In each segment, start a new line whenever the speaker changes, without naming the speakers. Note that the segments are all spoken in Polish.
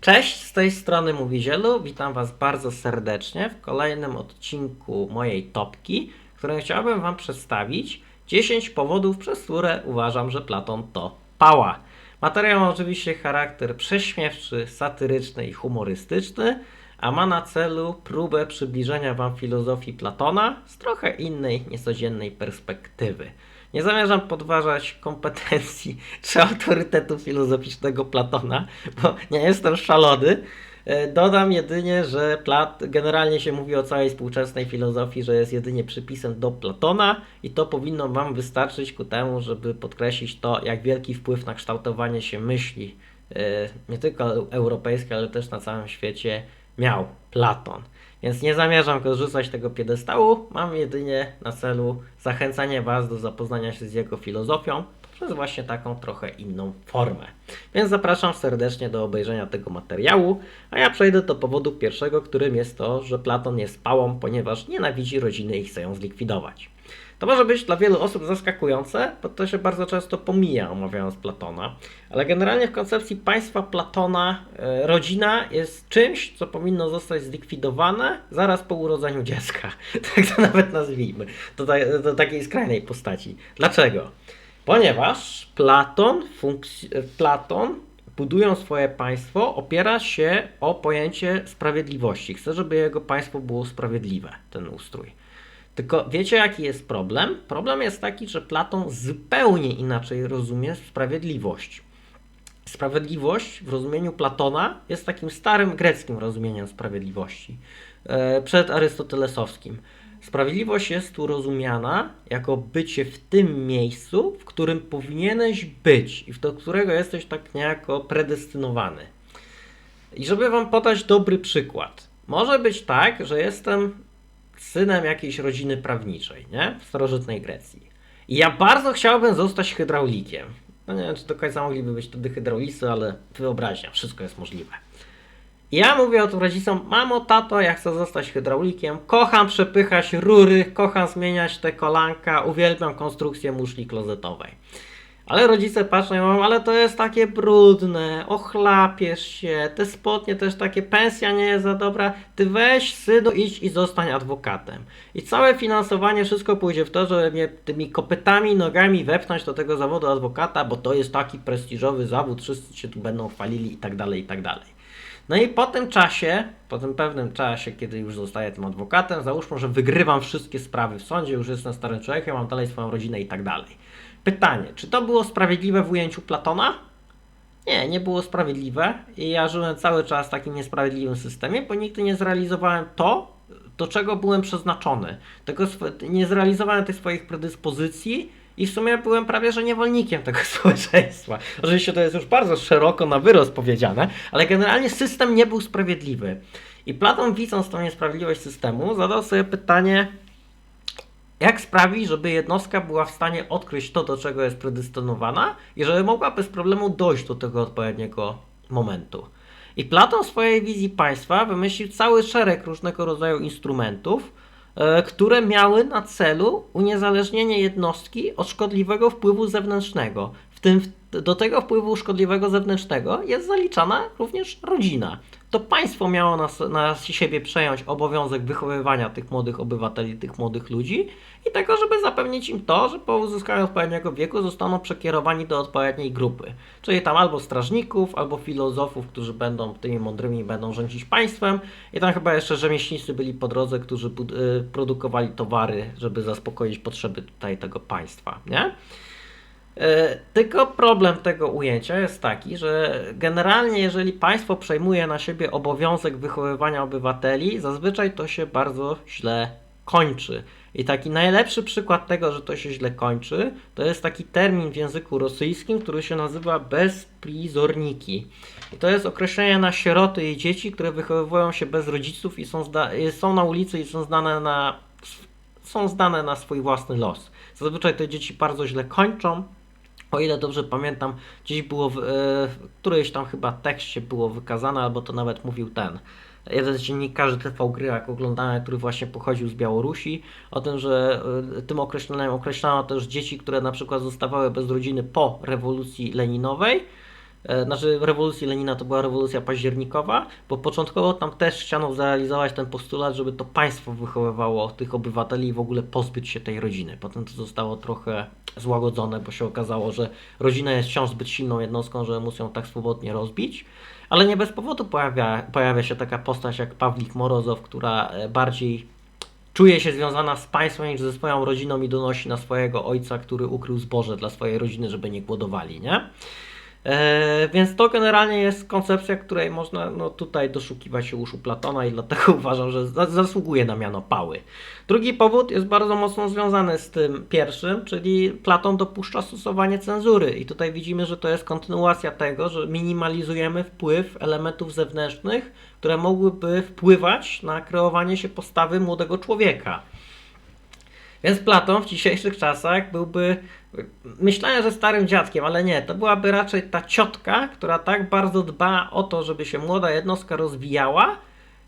Cześć, z tej strony mówi Zielu. Witam Was bardzo serdecznie w kolejnym odcinku mojej topki, w którym chciałbym Wam przedstawić 10 powodów, przez które uważam, że Platon to pała. Materiał ma oczywiście charakter prześmiewczy, satyryczny i humorystyczny, a ma na celu próbę przybliżenia Wam filozofii Platona z trochę innej, niecodziennej perspektywy. Nie zamierzam podważać kompetencji czy autorytetu filozoficznego Platona, bo nie jestem szalony. E, Dodam jedynie, że Plat generalnie się mówi o całej współczesnej filozofii, że jest jedynie przypisem do Platona i to powinno Wam wystarczyć ku temu, żeby podkreślić to, jak wielki wpływ na kształtowanie się myśli, e, nie tylko europejskiej, ale też na całym świecie miał Platon. Więc nie zamierzam go rzucać tego piedestału, mam jedynie na celu zachęcanie Was do zapoznania się z jego filozofią przez właśnie taką trochę inną formę. Więc zapraszam serdecznie do obejrzenia tego materiału, a ja przejdę do powodu pierwszego, którym jest to, że Platon jest pałą, ponieważ nienawidzi rodziny i chce ją zlikwidować. To może być dla wielu osób zaskakujące, bo to się bardzo często pomija omawiając Platona, ale generalnie w koncepcji państwa Platona e, rodzina jest czymś, co powinno zostać zlikwidowane zaraz po urodzeniu dziecka. Tak to nawet nazwijmy, do, ta- do takiej skrajnej postaci. Dlaczego? Ponieważ Platon, Platon budując swoje państwo, opiera się o pojęcie sprawiedliwości. Chce, żeby jego państwo było sprawiedliwe, ten ustrój. Tylko wiecie, jaki jest problem? Problem jest taki, że Platon zupełnie inaczej rozumie sprawiedliwość. Sprawiedliwość w rozumieniu Platona jest takim starym greckim rozumieniem sprawiedliwości, e, przed arystotelesowskim. Sprawiedliwość jest tu rozumiana jako bycie w tym miejscu, w którym powinieneś być i do którego jesteś tak niejako predestynowany. I żeby Wam podać dobry przykład, może być tak, że jestem synem jakiejś rodziny prawniczej, nie? W starożytnej Grecji. I ja bardzo chciałbym zostać hydraulikiem. No nie wiem, czy do końca mogliby być wtedy hydraulicy, ale wyobraźnia, wszystko jest możliwe. I ja mówię o tym rodzicom, mamo, tato, ja chcę zostać hydraulikiem, kocham przepychać rury, kocham zmieniać te kolanka, uwielbiam konstrukcję muszli klozetowej. Ale rodzice patrzą i mówią, ale to jest takie brudne, ochlapiesz się, te spodnie też takie, pensja nie jest za dobra, ty weź synu, idź i zostań adwokatem. I całe finansowanie, wszystko pójdzie w to, żeby mnie tymi kopytami, nogami wepchnąć do tego zawodu adwokata, bo to jest taki prestiżowy zawód, wszyscy się tu będą chwalili i tak dalej, i tak dalej. No i po tym czasie, po tym pewnym czasie, kiedy już zostaję tym adwokatem, załóżmy, że wygrywam wszystkie sprawy w sądzie, już jestem starym człowiekiem, mam dalej swoją rodzinę i tak dalej. Pytanie, czy to było sprawiedliwe w ujęciu Platona? Nie, nie było sprawiedliwe i ja żyłem cały czas w takim niesprawiedliwym systemie, bo nigdy nie zrealizowałem to, do czego byłem przeznaczony. Tego, nie zrealizowałem tych swoich predyspozycji i w sumie byłem prawie że niewolnikiem tego społeczeństwa. Oczywiście to jest już bardzo szeroko na wyrost powiedziane, ale generalnie system nie był sprawiedliwy. I Platon widząc tą niesprawiedliwość systemu zadał sobie pytanie, jak sprawić, żeby jednostka była w stanie odkryć to, do czego jest predestynowana i żeby mogła bez problemu dojść do tego odpowiedniego momentu. I Platon w swojej wizji państwa wymyślił cały szereg różnego rodzaju instrumentów, e, które miały na celu uniezależnienie jednostki od szkodliwego wpływu zewnętrznego. W tym do tego wpływu szkodliwego zewnętrznego jest zaliczana również rodzina. To państwo miało na, s- na siebie przejąć obowiązek wychowywania tych młodych obywateli, tych młodych ludzi i tego, żeby zapewnić im to, że po uzyskaniu odpowiedniego wieku zostaną przekierowani do odpowiedniej grupy. Czyli tam albo strażników, albo filozofów, którzy będą tymi mądrymi, będą rządzić państwem. I tam chyba jeszcze rzemieślnicy byli po drodze, którzy y, produkowali towary, żeby zaspokoić potrzeby tutaj tego państwa, nie? E, Tylko problem tego ujęcia jest taki, że generalnie jeżeli państwo przejmuje na siebie obowiązek wychowywania obywateli, zazwyczaj to się bardzo źle kończy. I taki najlepszy przykład tego, że to się źle kończy, to jest taki termin w języku rosyjskim, który się nazywa bezprizorniki. I to jest określenie na sieroty i dzieci, które wychowują się bez rodziców i są, są na ulicy i są zdane na, są zdane na swój własny los. Zazwyczaj te dzieci bardzo źle kończą, o ile dobrze pamiętam, gdzieś było w, e, w którejś tam chyba tekście było wykazane, albo to nawet mówił ten. Jeden z dziennikarzy TV Gry, jak oglądałem, który właśnie pochodził z Białorusi, o tym, że e, tym określeniem określano też dzieci, które na przykład zostawały bez rodziny po rewolucji leninowej, znaczy rewolucji Lenina to była rewolucja październikowa, bo początkowo tam też chciano zrealizować ten postulat, żeby to państwo wychowywało tych obywateli i w ogóle pozbyć się tej rodziny. Potem to zostało trochę złagodzone, bo się okazało, że rodzina jest wciąż zbyt silną jednostką, że muszą ją tak swobodnie rozbić. Ale nie bez powodu pojawia, pojawia się taka postać jak Pawlik Morozow, która e, bardziej czuje się związana z państwem niż ze swoją rodziną i donosi na swojego ojca, który ukrył zboże dla swojej rodziny, żeby nie głodowali, nie? E, więc to generalnie jest koncepcja, której można no, tutaj doszukiwać się uszu Platona i dlatego uważam, że za- zasługuje na miano pały. Drugi powód jest bardzo mocno związany z tym pierwszym, czyli Platon dopuszcza stosowanie cenzury i tutaj widzimy, że to jest kontynuacja tego, że minimalizujemy wpływ elementów zewnętrznych, które mogłyby wpływać na kreowanie się postawy młodego człowieka. Więc Platon w dzisiejszych czasach byłby, myślałem, że starym dziadkiem, ale nie, to byłaby raczej ta ciotka, która tak bardzo dba o to, żeby się młoda jednostka rozwijała,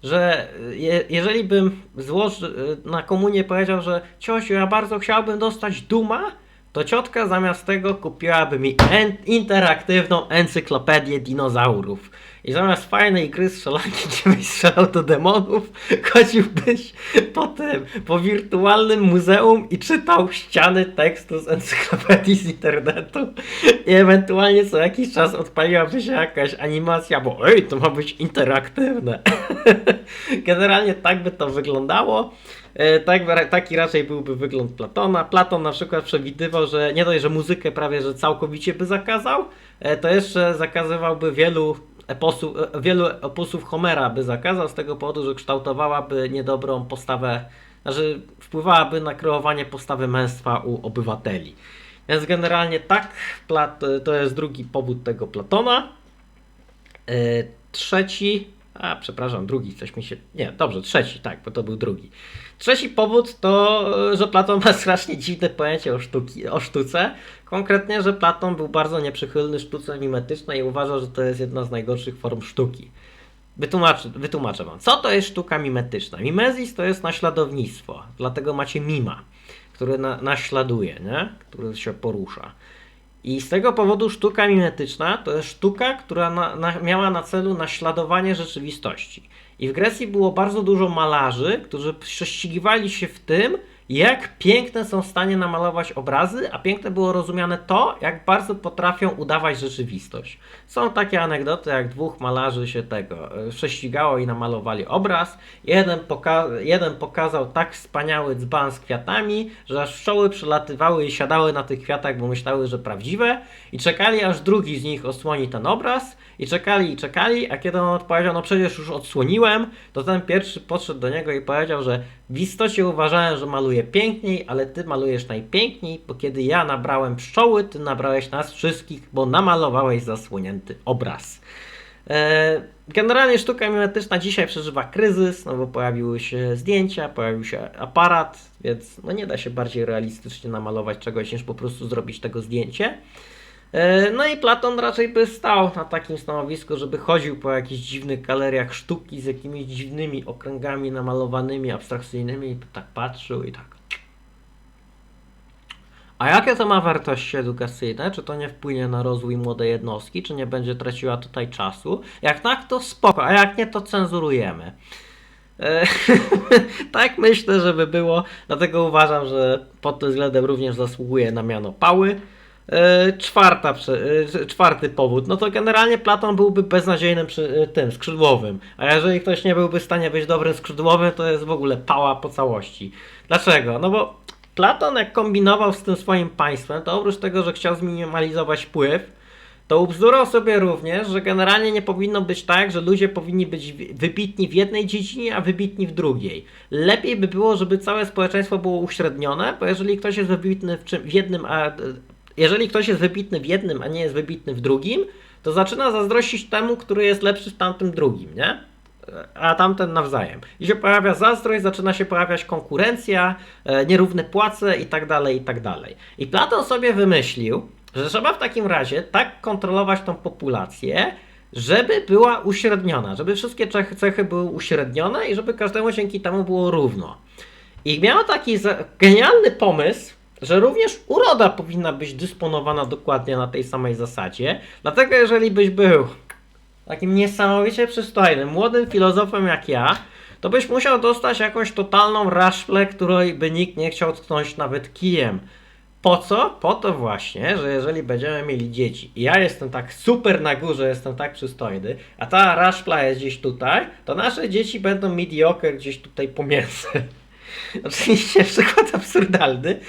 że je, jeżeli bym złożył na komunię powiedział, że ciociu, ja bardzo chciałbym dostać duma, to ciotka zamiast tego kupiłaby mi en- interaktywną encyklopedię dinozaurów. I zamiast fajnej gry strzelanki, gdzie byś strzelał do demonów, chodziłbyś po tym, po wirtualnym muzeum i czytał ściany tekstu z encyklopedii z internetu i ewentualnie co jakiś czas odpaliłaby się jakaś animacja, bo ej, to ma być interaktywne. Generalnie tak by to wyglądało. E, Tak, taki raczej byłby wygląd Platona. Platon na przykład przewidywał, że nie dość, że muzykę prawie że całkowicie by zakazał, e, to jeszcze zakazywałby wielu eposów, e, wielu epusów Homera by zakazał z tego powodu, że kształtowałaby niedobrą postawę, znaczy wpływałaby na kreowanie postawy męstwa u obywateli. Więc generalnie tak, Plat, to jest drugi powód tego Platona. E, Trzeci, a przepraszam, drugi, coś mi się. Nie, dobrze, trzeci, tak, bo to był drugi. Trzeci powód to, że Platon ma strasznie dziwne pojęcie o, sztuki, o sztuce. Konkretnie, że Platon był bardzo nieprzychylny sztuce mimetycznej i uważał, że to jest jedna z najgorszych form sztuki. Wytłumaczę, wytłumaczę wam. Co to jest sztuka mimetyczna? Mimezis to jest naśladownictwo, dlatego macie mima, który na, naśladuje, nie? który się porusza. I z tego powodu sztuka mimetyczna to jest sztuka, która na, na, miała na celu naśladowanie rzeczywistości. I w Grecji było bardzo dużo malarzy, którzy prześcigiwali się w tym, jak piękne są w stanie namalować obrazy, a piękne było rozumiane to, jak bardzo potrafią udawać rzeczywistość. Są takie anegdoty, jak dwóch malarzy się tego e, prześcigało i namalowali obraz. Jeden, poka- jeden pokazał tak wspaniały dzban z kwiatami, że aż pszczoły przelatywały i siadały na tych kwiatach, bo myślały, że prawdziwe. I czekali, aż drugi z nich osłoni ten obraz. I czekali, i czekali, a kiedy on odpowiedział, no przecież już odsłoniłem, to ten pierwszy podszedł do niego i powiedział, że w istocie uważałem, że maluję piękniej, ale ty malujesz najpiękniej, bo kiedy ja nabrałem pszczoły, ty nabrałeś nas wszystkich, bo namalowałeś zasłonięty obraz. E, Generalnie sztuka mimetyczna dzisiaj przeżywa kryzys, no bo pojawiły się zdjęcia, pojawił się aparat, więc no nie da się bardziej realistycznie namalować czegoś niż po prostu zrobić tego zdjęcie. E, No i Platon raczej by stał na takim stanowisku, żeby chodził po jakichś dziwnych galeriach sztuki z jakimiś dziwnymi okręgami namalowanymi, abstrakcyjnymi i tak patrzył i tak. A jakie to ma wartości edukacyjne? Czy to nie wpłynie na rozwój młodej jednostki? Czy nie będzie traciła tutaj czasu? Jak tak, to spoko, a jak nie, to cenzurujemy. E, tak myślę, żeby było, dlatego uważam, że pod tym względem również zasługuje na miano pały. E, Czwarta, e, czwarty powód, no to generalnie Platon byłby beznadziejnym przy, e, tym skrzydłowym, a jeżeli ktoś nie byłby w stanie być dobrym skrzydłowym, to jest w ogóle pała po całości. Dlaczego? No bo Platon jak kombinował z tym swoim państwem, to oprócz tego, że chciał zminimalizować wpływ, to ubzdurał sobie również, że generalnie nie powinno być tak, że ludzie powinni być wybitni w jednej dziedzinie, a wybitni w drugiej. Lepiej by było, żeby całe społeczeństwo było uśrednione, bo jeżeli ktoś jest wybitny w, czym, w jednym, a jeżeli ktoś jest wybitny w jednym, a nie jest wybitny w drugim, to zaczyna zazdrościć temu, który jest lepszy w tamtym drugim, nie? A tamten nawzajem. I się pojawia zazdrość, zaczyna się pojawiać konkurencja, e, nierówne płace i tak dalej, i tak. I Platon sobie wymyślił, że trzeba w takim razie tak kontrolować tą populację, żeby była uśredniona, żeby wszystkie cechy- były uśrednione i żeby każdemu dzięki temu było równo. I miał taki genialny pomysł, że również uroda powinna być dysponowana dokładnie na tej samej zasadzie. Dlatego, jeżeli byś był takim niesamowicie przystojnym, młodym filozofem jak ja, to byś musiał dostać jakąś totalną raszplę, której by nikt nie chciał tknąć nawet kijem. Po co? Po to właśnie, że jeżeli będziemy mieli dzieci i ja jestem tak super na górze, jestem tak przystojny, a ta raszpla jest gdzieś tutaj, to nasze dzieci będą mediocre gdzieś tutaj pomiędzy. Oczywiście przykład absurdalny.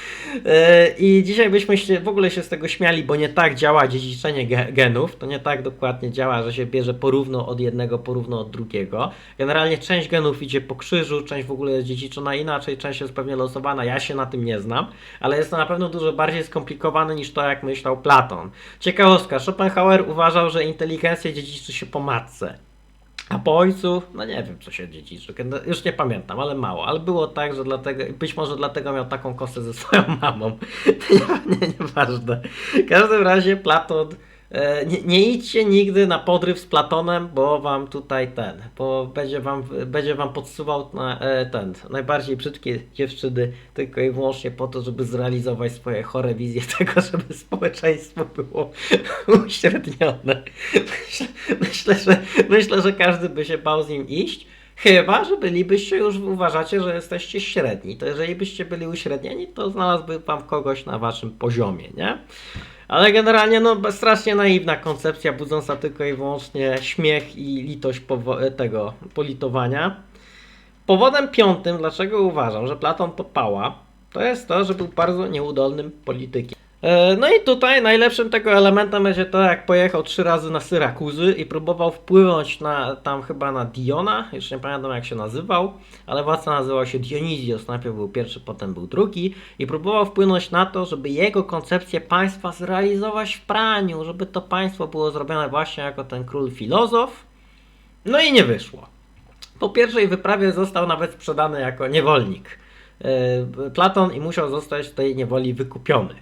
E, I dzisiaj byśmy się w ogóle się z tego śmiali, bo nie tak działa dziedziczenie ge- genów. To nie tak dokładnie działa, że się bierze porówno od jednego, porówno od drugiego. Generalnie część genów idzie po krzyżu, część w ogóle jest dziedziczona inaczej, część jest pewnie losowana. Ja się na tym nie znam, ale jest to na pewno dużo bardziej skomplikowane niż to, jak myślał Platon. Ciekawostka, Schopenhauer uważał, że inteligencja dziedziczy się po matce. A po ojcu, no nie wiem, co się dziedziczy. Kiedy- Już nie pamiętam, ale mało. Ale było tak, że dlatego, być może dlatego miał taką kosę ze swoją mamą. nie, nie, nieważne. W każdym razie Platon. E, Nie, nie idźcie nigdy na podryw z Platonem, bo wam tutaj ten, bo będzie wam, będzie wam podsuwał na, e, ten, najbardziej brzydkie dziewczyny tylko i wyłącznie po to, żeby zrealizować swoje chore wizje tego, żeby społeczeństwo było uśrednione. Myślę, myślę, że, myślę, że każdy by się bał z nim iść. Chyba, że bylibyście już, uważacie, że jesteście średni. To jeżeli byście byli uśrednieni, to znalazłby wam kogoś na waszym poziomie, nie? Ale generalnie, no, strasznie naiwna koncepcja, budząca tylko i wyłącznie śmiech i litość powo- tego politowania. Powodem piątym, dlaczego uważam, że Platon to pała, to jest to, że był bardzo nieudolnym politykiem. E, No i tutaj najlepszym tego elementem będzie to, jak pojechał trzy razy na Syrakuzy i próbował wpłynąć na, tam chyba na Diona, już nie pamiętam jak się nazywał, ale władca nazywał się Dionizios, najpierw był pierwszy, potem był drugi i próbował wpłynąć na to, żeby jego koncepcję państwa zrealizować w praniu, żeby to państwo było zrobione właśnie jako ten król filozof. No i nie wyszło. Po pierwszej wyprawie został nawet sprzedany jako niewolnik. e, Platon i musiał zostać z tej niewoli wykupiony.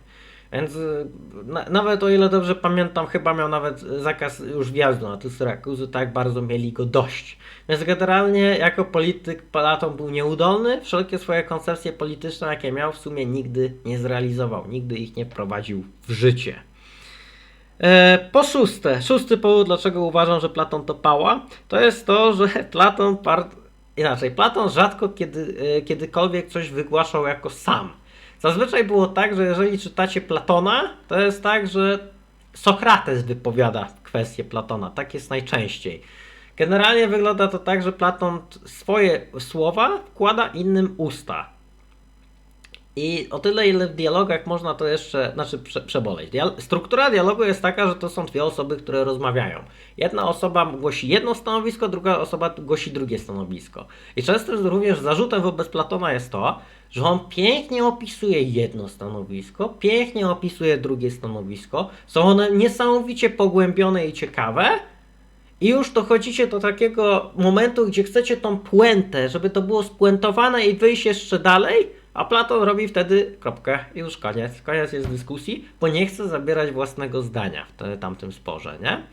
Więc y, na, nawet o ile dobrze pamiętam, chyba miał nawet zakaz już wjazdu na te Syrakuzy, tak bardzo mieli go dość. Więc generalnie jako polityk Platon był nieudolny, wszelkie swoje koncepcje polityczne, jakie miał, w sumie nigdy nie zrealizował, nigdy ich nie wprowadził w życie. E, Po szóste, szósty powód, dlaczego uważam, że Platon to pała, to jest to, że Platon par... inaczej, Platon rzadko kiedy, e, kiedykolwiek coś wygłaszał jako sam. Zazwyczaj było tak, że jeżeli czytacie Platona, to jest tak, że Sokrates wypowiada kwestię Platona. Tak jest najczęściej. Generalnie wygląda to tak, że Platon swoje słowa wkłada innym usta. I o tyle, ile w dialogach można to jeszcze, znaczy prze, przeboleć. Struktura dialogu jest taka, że to są dwie osoby, które rozmawiają. Jedna osoba głosi jedno stanowisko, druga osoba głosi drugie stanowisko. I często również zarzutem wobec Platona jest to, że on pięknie opisuje jedno stanowisko, pięknie opisuje drugie stanowisko. Są one niesamowicie pogłębione i ciekawe, i już dochodzicie do takiego momentu, gdzie chcecie tą puentę, żeby to było spuentowane i wyjść jeszcze dalej, a Platon robi wtedy kropkę i już koniec. Koniec jest dyskusji, bo nie chce zabierać własnego zdania w tamtym sporze, nie?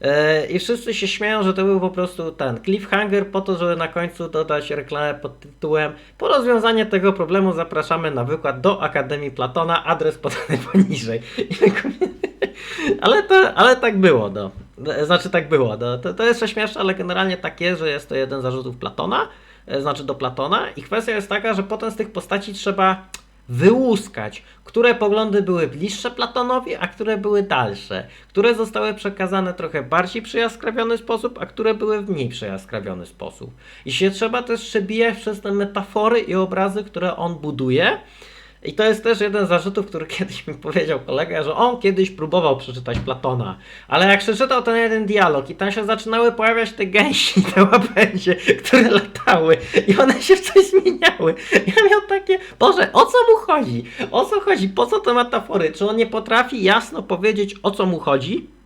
E, I wszyscy się śmieją, że to był po prostu ten cliffhanger po to, żeby na końcu dodać reklamę pod tytułem Po rozwiązanie tego problemu zapraszamy na wykład do Akademii Platona, adres podany poniżej. Ale, to, ale tak było, no. Znaczy tak było, no. to, to jest śmieszne, ale generalnie tak jest, że jest to jeden z zarzutów Platona, e, znaczy do Platona i kwestia jest taka, że potem z tych postaci trzeba wyłuskać, które poglądy były bliższe Platonowi, a które były dalsze, które zostały przekazane trochę bardziej przyjaskrawiony sposób, a które były w mniej przyjaskrawiony sposób. I się trzeba też przebijać przez te metafory i obrazy, które on buduje. I to jest też jeden z zarzutów, który kiedyś mi powiedział kolega, że on kiedyś próbował przeczytać Platona, ale jak przeczytał ten jeden dialog i tam się zaczynały pojawiać te gęsi, te łabędzie, które latały i one się w coś zmieniały. Ja miał takie, Boże, o co mu chodzi? O co chodzi? Po co te metafory? Czy on nie potrafi jasno powiedzieć, o co mu chodzi?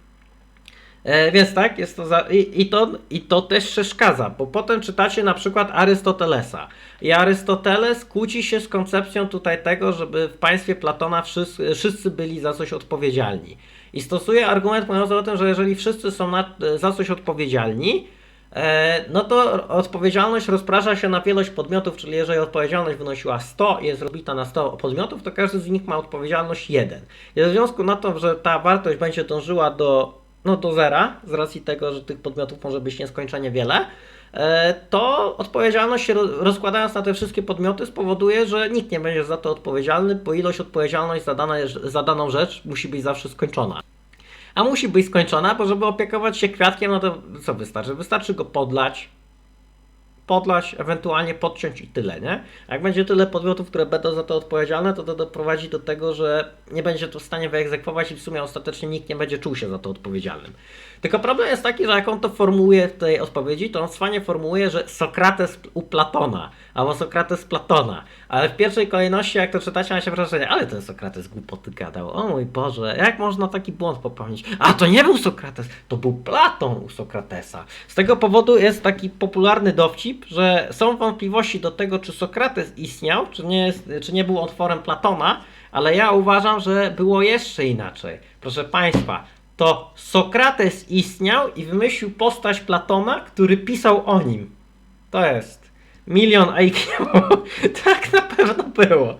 E, więc tak, jest to za, i, i, to, i to też przeszkadza, bo potem czytacie na przykład Arystotelesa. I Arystoteles kłóci się z koncepcją tutaj tego, żeby w państwie Platona wszyscy, wszyscy byli za coś odpowiedzialni. I stosuje argument mówiący o tym, że jeżeli wszyscy są na, za coś odpowiedzialni, e, no to odpowiedzialność rozprasza się na wielość podmiotów, czyli jeżeli odpowiedzialność wynosiła 100 i jest rozbita na 100 podmiotów, to każdy z nich ma odpowiedzialność 1. I w związku na to, że ta wartość będzie dążyła do, no, do zera, z racji tego, że tych podmiotów może być nieskończenie wiele, e, to odpowiedzialność się ro- rozkładając na te wszystkie podmioty spowoduje, że nikt nie będzie za to odpowiedzialny, bo ilość odpowiedzialność za, za daną rzecz musi być zawsze skończona. A musi być skończona, bo żeby opiekować się kwiatkiem, no to co wystarczy? Wystarczy go podlać, podlać, ewentualnie podciąć i tyle, nie? Jak będzie tyle podmiotów, które będą za to odpowiedzialne, to to doprowadzi do tego, że nie będzie to w stanie wyegzekwować i w sumie ostatecznie nikt nie będzie czuł się za to odpowiedzialnym. Tylko problem jest taki, że jak on to formułuje w tej odpowiedzi, to on cwanie formułuje, że Sokrates u Platona, albo Sokrates Platona. Ale w pierwszej kolejności, jak to czytacie, ma się wrażenie, ale ten Sokrates głupoty gadał. O mój Boże, jak można taki błąd popełnić? A to nie był Sokrates, to był Platon u Sokratesa. Z tego powodu jest taki popularny dowcip, że są wątpliwości do tego, czy Sokrates istniał, czy nie, jest, czy nie był otworem Platona, ale ja uważam, że było jeszcze inaczej. Proszę Państwa, to Sokrates istniał i wymyślił postać Platona, który pisał o nim. To jest milion IQ. tak na pewno było.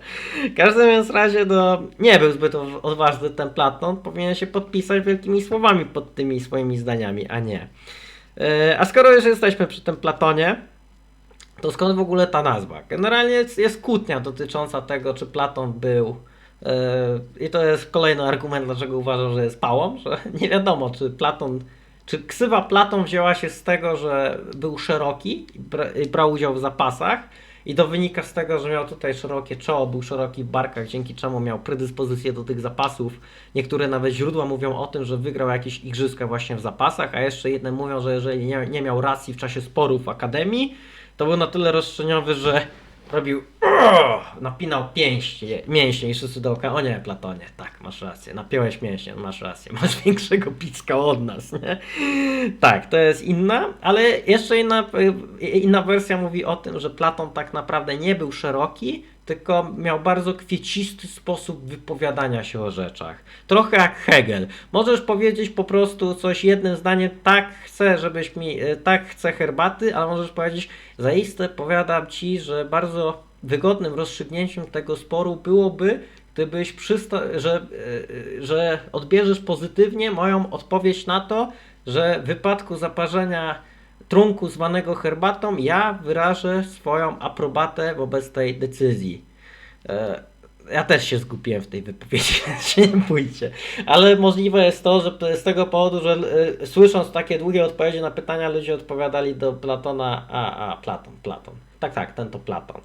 W każdym więc razie no, nie był zbyt odważny ten Platon. Powinien się podpisać wielkimi słowami pod tymi swoimi zdaniami, a nie. E, A skoro już jesteśmy przy tym Platonie, to skąd w ogóle ta nazwa? Generalnie jest, jest kłótnia dotycząca tego, czy Platon był. Yy, I to jest kolejny argument, dlaczego uważam, że jest pałą, że nie wiadomo, czy Platon. Czy ksywa Platon wzięła się z tego, że był szeroki i bra, i brał udział w zapasach, i to wynika z tego, że miał tutaj szerokie czoło, był szeroki w barkach, dzięki czemu miał predyspozycję do tych zapasów. Niektóre nawet źródła mówią o tym, że wygrał jakieś igrzyska właśnie w zapasach, a jeszcze jedne mówią, że jeżeli nie, nie miał racji w czasie sporów w akademii, to był na tyle roszczeniowy, że robił napinał pięście, mięśnie i wszyscy dookoła, o nie Platonie, tak, masz rację, napiąłeś mięśnie, masz rację, masz większego picka od nas, nie? Tak, to jest inna, ale jeszcze inna, y, inna wersja mówi o tym, że Platon tak naprawdę nie był szeroki, tylko miał bardzo kwiecisty sposób wypowiadania się o rzeczach. Trochę jak Hegel. Możesz powiedzieć po prostu coś jednym zdaniem, tak chcę, żebyś mi, y, tak chcę herbaty, ale możesz powiedzieć, zaiste powiadam ci, że bardzo wygodnym rozstrzygnięciem tego sporu byłoby, gdybyś przysta- że, y, że odbierzesz pozytywnie moją odpowiedź na to, że w wypadku zaparzenia trunku zwanego herbatą, ja wyrażę swoją aprobatę wobec tej decyzji. E, Ja też się zgubiłem w tej wypowiedzi, nie bójcie. Ale możliwe jest to, że z tego powodu, że e, słysząc takie długie odpowiedzi na pytania, ludzie odpowiadali do Platona, a, a, Platon, Platon. Tak, tak, ten to Platon.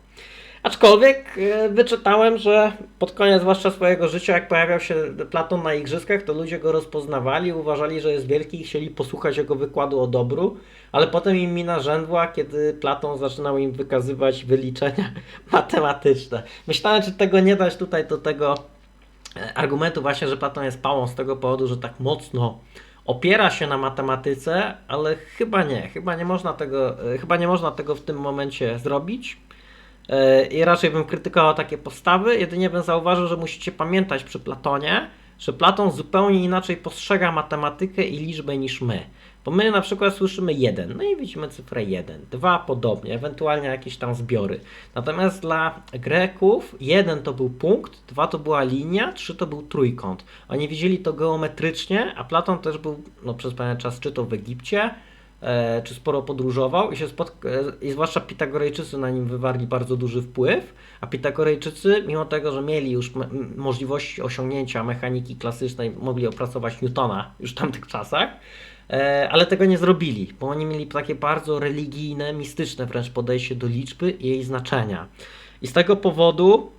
Aczkolwiek e, wyczytałem, że pod koniec zwłaszcza swojego życia, jak pojawiał się Platon na igrzyskach, to ludzie go rozpoznawali, uważali, że jest wielki i chcieli posłuchać jego wykładu o dobru, ale potem im mina rzędła, kiedy Platon zaczynał im wykazywać wyliczenia matematyczne. Myślałem, czy tego nie dać tutaj do tego e, argumentu właśnie, że Platon jest pałą z tego powodu, że tak mocno opiera się na matematyce, ale chyba nie, chyba nie można tego, e, chyba nie można tego w tym momencie zrobić. E, I raczej bym krytykował takie postawy, jedynie bym zauważył, że musicie pamiętać przy Platonie, że Platon zupełnie inaczej postrzega matematykę i liczbę niż my. Bo my na przykład słyszymy 1, no i widzimy cyfrę 1, 2 podobnie, ewentualnie jakieś tam zbiory. Natomiast dla Greków 1 to był punkt, 2 to była linia, 3 to był trójkąt. Oni widzieli to geometrycznie, a Platon też był no, przez pewien czas czy to w Egipcie, czy sporo podróżował i się spotk- e, i zwłaszcza Pitagorejczycy na nim wywarli bardzo duży wpływ, a Pitagorejczycy, mimo tego, że mieli już m- m- możliwości osiągnięcia mechaniki klasycznej, mogli opracować Newtona już w tamtych czasach, e, ale tego nie zrobili, bo oni mieli takie bardzo religijne, mistyczne wręcz podejście do liczby i jej znaczenia. I z tego powodu E,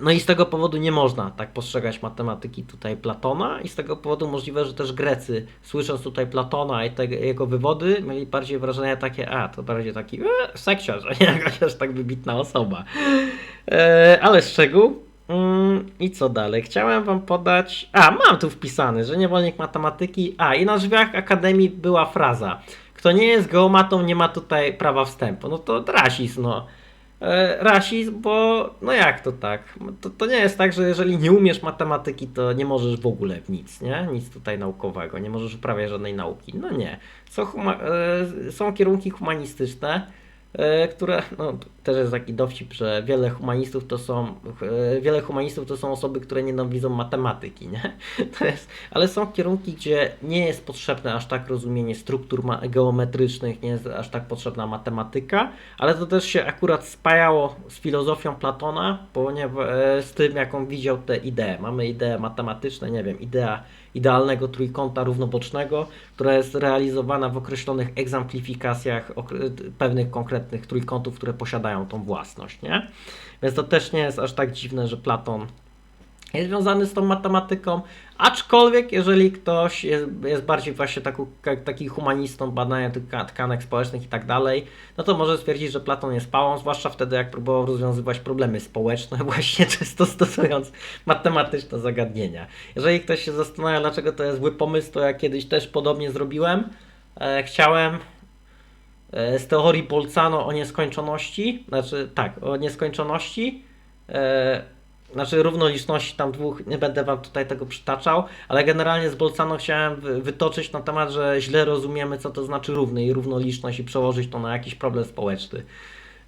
No i z tego powodu nie można tak postrzegać matematyki tutaj Platona i z tego powodu możliwe, że też Grecy słysząc tutaj Platona i te, jego wywody mieli bardziej wrażenie takie, a to bardziej taki e, sekciarz, a nie jakaś aż tak wybitna osoba. E, ale szczegół. Mm, I co dalej? Chciałem wam podać. A, mam tu wpisany, że niewolnik matematyki. A, i na drzwiach Akademii była fraza. Kto nie jest geomatą, nie ma tutaj prawa wstępu. No to rasizm, no. E, rasizm, bo no jak to tak? To, to nie jest tak, że jeżeli nie umiesz matematyki, to nie możesz w ogóle w nic, nie? Nic tutaj naukowego, nie możesz uprawiać żadnej nauki. No nie. Są, e, są kierunki humanistyczne, które, no też jest taki dowcip, że wiele humanistów to są, e, wiele humanistów to są osoby, które nienawidzą matematyki, nie? Jest, ale są kierunki, gdzie nie jest potrzebne aż tak rozumienie struktur geometrycznych, nie jest aż tak potrzebna matematyka, ale to też się akurat spajało z filozofią Platona, ponieważ e, z tym, jaką widział te idee. Mamy idee matematyczne, nie wiem, idea idealnego trójkąta równobocznego, która jest realizowana w określonych egzamplifikacjach pewnych konkretnych trójkątów, które posiadają tą własność, nie? Więc to też nie jest aż tak dziwne, że Platon jest związany z tą matematyką, aczkolwiek jeżeli ktoś jest, jest bardziej właśnie taką, ka- taki humanistą, badania tkanek społecznych i tak dalej, no to może stwierdzić, że Platon jest pałą, zwłaszcza wtedy jak próbował rozwiązywać problemy społeczne, właśnie często stosując matematyczne zagadnienia. Jeżeli ktoś się zastanawia, dlaczego to jest zły pomysł, to ja kiedyś też podobnie zrobiłem. E, chciałem e, z teorii Bolzano o nieskończoności, znaczy tak, o nieskończoności, e, znaczy równoliczności tam dwóch, nie będę wam tutaj tego przytaczał, ale generalnie z Bolzano chciałem wy- wytoczyć na temat, że źle rozumiemy co to znaczy równy i równoliczność i przełożyć to na jakiś problem społeczny.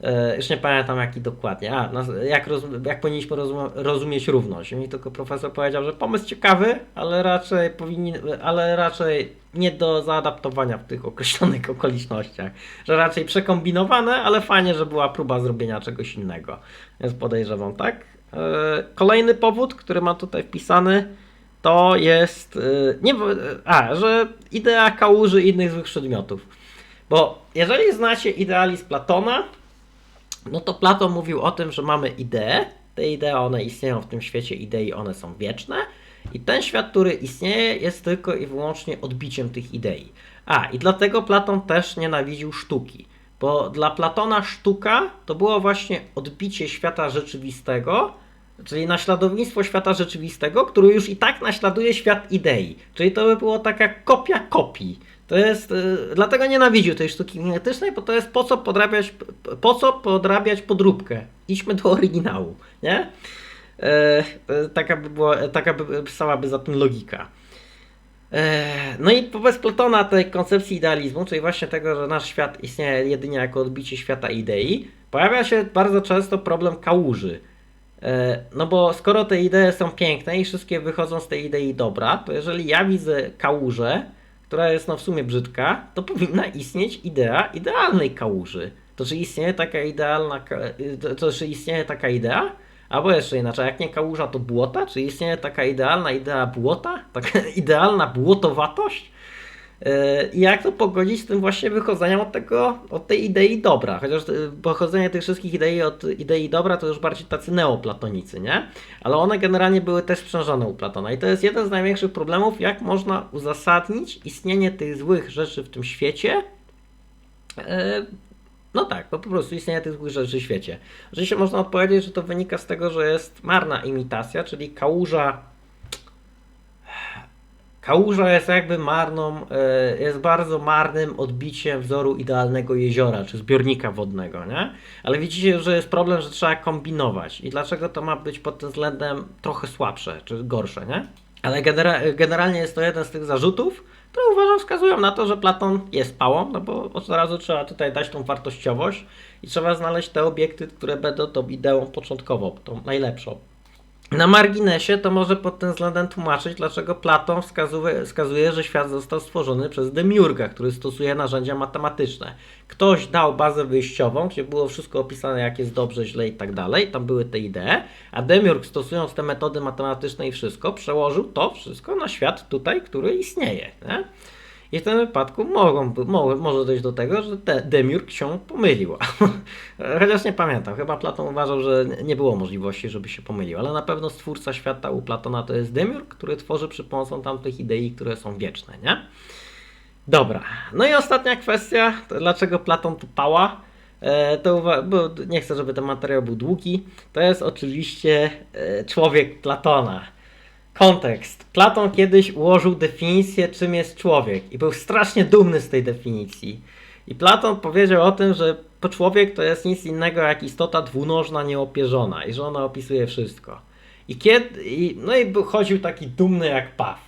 E, już nie pamiętam jaki dokładnie. A, jak, roz, jak powinniśmy rozum, rozumieć równość? Mi tylko profesor powiedział, że pomysł ciekawy, ale raczej powinien, ale raczej nie do zaadaptowania w tych określonych okolicznościach. Że raczej przekombinowane, ale fajnie, że była próba zrobienia czegoś innego. Więc podejrzewam, tak? E, Kolejny powód, który mam tutaj wpisany, to jest e, nie, a, że idea kałuży innych złych przedmiotów. Bo jeżeli znacie idealizm Platona, no to Platon mówił o tym, że mamy idee. Te idee, one istnieją w tym świecie idei, one są wieczne. I ten świat, który istnieje, jest tylko i wyłącznie odbiciem tych idei. A, i dlatego Platon też nienawidził sztuki. Bo dla Platona sztuka to było właśnie odbicie świata rzeczywistego, czyli naśladownictwo świata rzeczywistego, który już i tak naśladuje świat idei. Czyli to by było taka kopia kopii. To jest, y, dlatego nienawidził tej sztuki kinetycznej, bo to jest po co podrabiać, po co podrabiać podróbkę. Idźmy do oryginału, nie? E, e, taka by była, taka by pisałaby za tym logika. E, No i wobec Platona tej koncepcji idealizmu, czyli właśnie tego, że nasz świat istnieje jedynie jako odbicie świata idei, pojawia się bardzo często problem kałuży. E, No bo skoro te idee są piękne i wszystkie wychodzą z tej idei dobra, to jeżeli ja widzę kałużę, która jest no w sumie brzydka, to powinna istnieć idea idealnej kałuży. To czy istnieje taka idealna, y, to czy istnieje taka idea? Albo jeszcze inaczej, jak nie kałuża, to błota? Czy istnieje taka idealna idea błota? Taka idealna błotowatość? Yy, I jak to pogodzić z tym właśnie wychodzeniem od tego, od tej idei dobra? Chociaż y, pochodzenie tych wszystkich idei od idei dobra to już bardziej tacy neoplatonicy, nie? Ale one generalnie były też sprzężone u Platona. I to jest jeden z największych problemów, jak można uzasadnić istnienie tych złych rzeczy w tym świecie. Yy, No tak, po prostu istnieje tych złych rzeczy w świecie. Oczywiście można odpowiedzieć, że to wynika z tego, że jest marna imitacja, czyli kałuża Kałuża jest jakby marną, e, jest bardzo marnym odbiciem wzoru idealnego jeziora czy zbiornika wodnego, nie? Ale widzicie, że jest problem, że trzeba kombinować. I dlaczego to ma być pod tym względem trochę słabsze czy gorsze, nie? Ale genera generalnie jest to jeden z tych zarzutów, które uważam wskazują na to, że Platon jest pałą, no bo od razu trzeba tutaj dać tą wartościowość i trzeba znaleźć te obiekty, które będą tą ideą początkową, tą najlepszą. Na marginesie to może pod tym względem tłumaczyć, dlaczego Platon wskazuje, wskazuje, że świat został stworzony przez Demiurga, który stosuje narzędzia matematyczne. Ktoś dał bazę wyjściową, gdzie było wszystko opisane, jak jest dobrze, źle i tak dalej, tam były te idee, a Demiurg stosując te metody matematyczne i wszystko, przełożył to wszystko na świat tutaj, który istnieje. Nie? I w tym wypadku mogą, mo, może dojść do tego, że Demiurg się pomylił. Chociaż nie pamiętam, chyba Platon uważał, że nie było możliwości, żeby się pomylił, ale na pewno stwórca świata u Platona to jest Demiurg, który tworzy przy pomocą tamtych idei, które są wieczne, nie? Dobra, no i ostatnia kwestia, dlaczego Platon tu pała? E, to bo nie chcę, żeby ten materiał był długi. To jest oczywiście e, człowiek Platona. Kontekst. Platon kiedyś ułożył definicję, czym jest człowiek, i był strasznie dumny z tej definicji. I Platon powiedział o tym, że człowiek to jest nic innego jak istota dwunożna, nieopierzona i że ona opisuje wszystko. I kiedy, i, no i był- chodził taki dumny jak paw.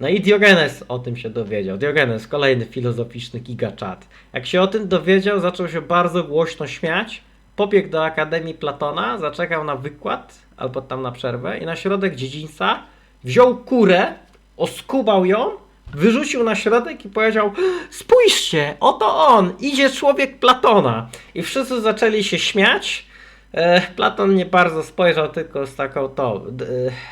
No i Diogenes o tym się dowiedział. Diogenes, kolejny filozoficzny gigaczat. Jak się o tym dowiedział, zaczął się bardzo głośno śmiać. Pobiegł do Akademii Platona, zaczekał na wykład albo tam na przerwę i na środek dziedzińca wziął kurę, oskubał ją, wyrzucił na środek i powiedział: Spójrzcie, oto on, idzie człowiek Platona. I wszyscy zaczęli się śmiać. E, Platon nie bardzo spojrzał, tylko z taką to d-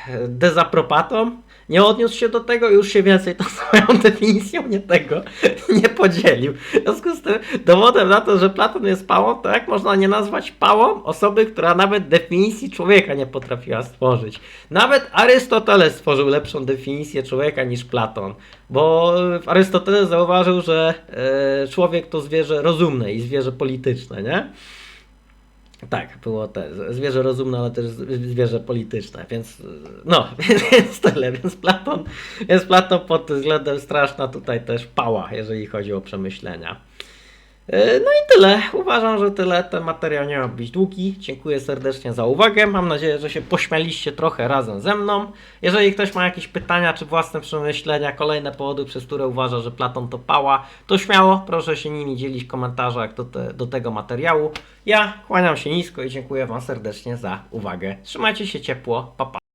e, dezapropatą. Nie odniósł się do tego, już się więcej tą swoją definicją nie tego nie podzielił. W związku z tym dowodem na to, że Platon jest pałą, to jak można nie nazwać pałą osoby, która nawet definicji człowieka nie potrafiła stworzyć. Nawet Arystoteles stworzył lepszą definicję człowieka niż Platon, bo Arystoteles zauważył, że e, człowiek to zwierzę rozumne i zwierzę polityczne, nie? Tak, było te zwierzę rozumne, ale też zwierzę polityczne, więc no, więc tyle, więc Platon, więc Platon pod względem straszna tutaj też pała, jeżeli chodzi o przemyślenia. Yy, No i tyle. Uważam, że tyle. Ten materiał nie ma być długi. Dziękuję serdecznie za uwagę. Mam nadzieję, że się pośmialiście trochę razem ze mną. Jeżeli ktoś ma jakieś pytania czy własne przemyślenia, kolejne powody, przez które uważa, że Platon to pała, to śmiało proszę się nimi dzielić w komentarzach do, te, do tego materiału. Ja kłaniam się nisko i dziękuję Wam serdecznie za uwagę. Trzymajcie się ciepło. Pa, pa.